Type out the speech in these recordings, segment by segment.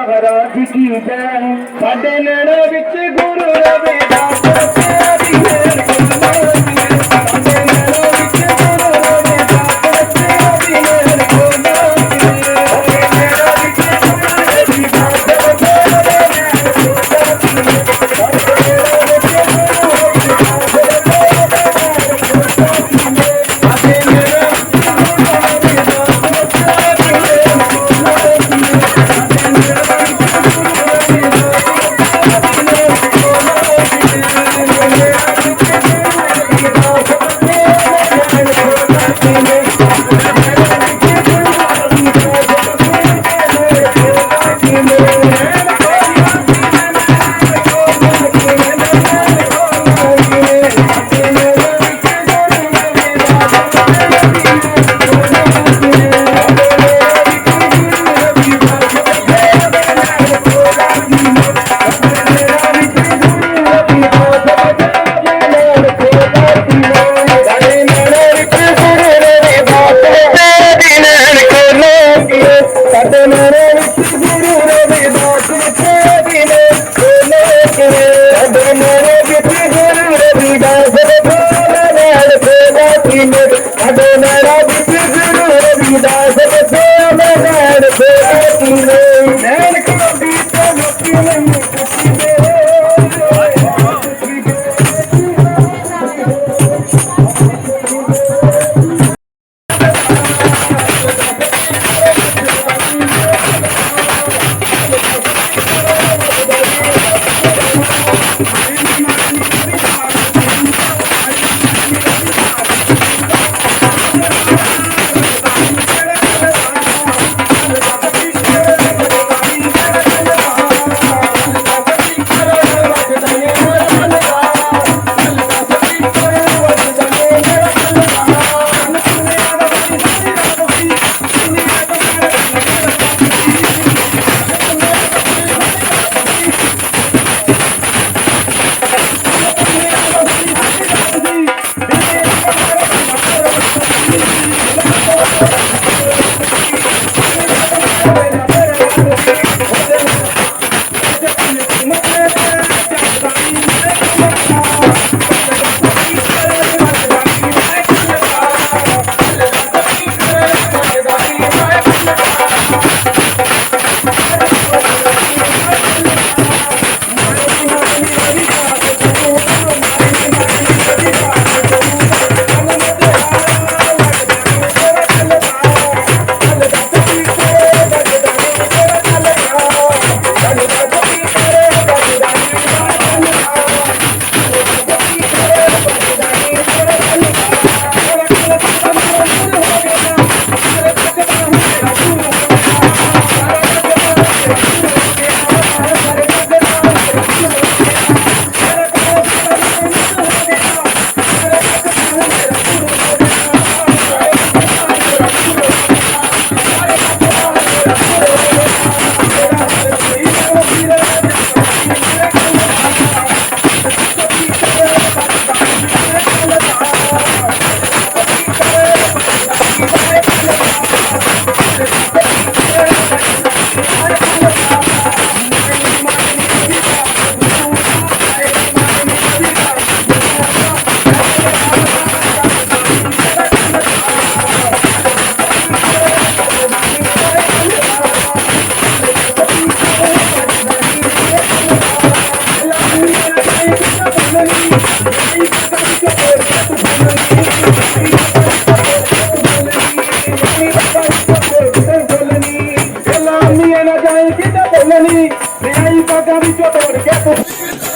ਸਾਡੇ की ਵਿੱਚ साढ़े नैना बिच Guru Ravidas Margarita, don't get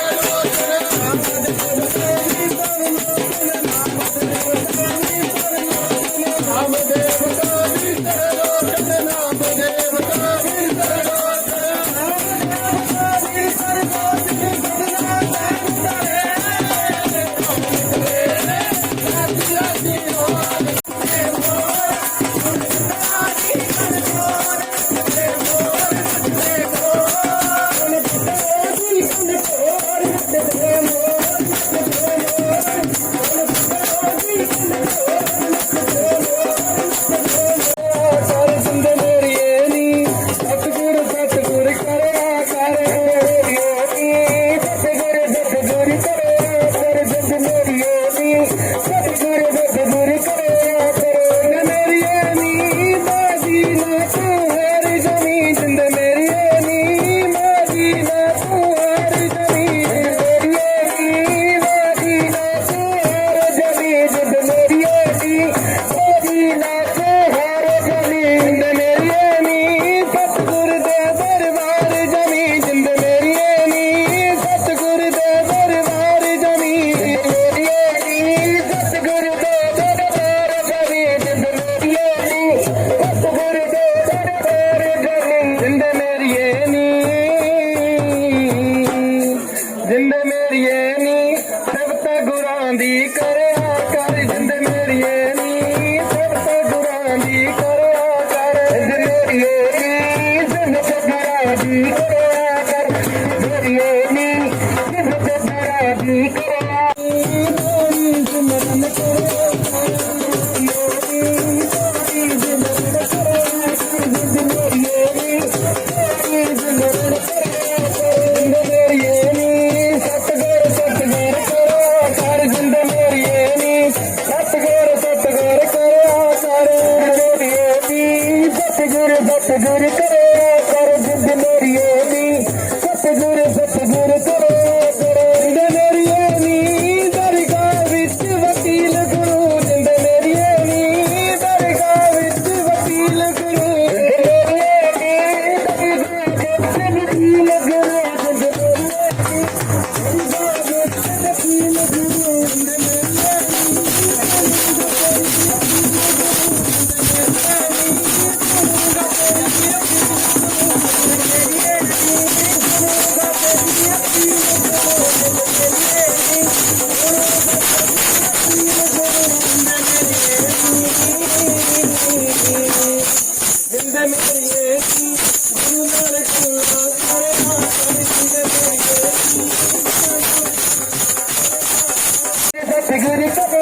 Take a little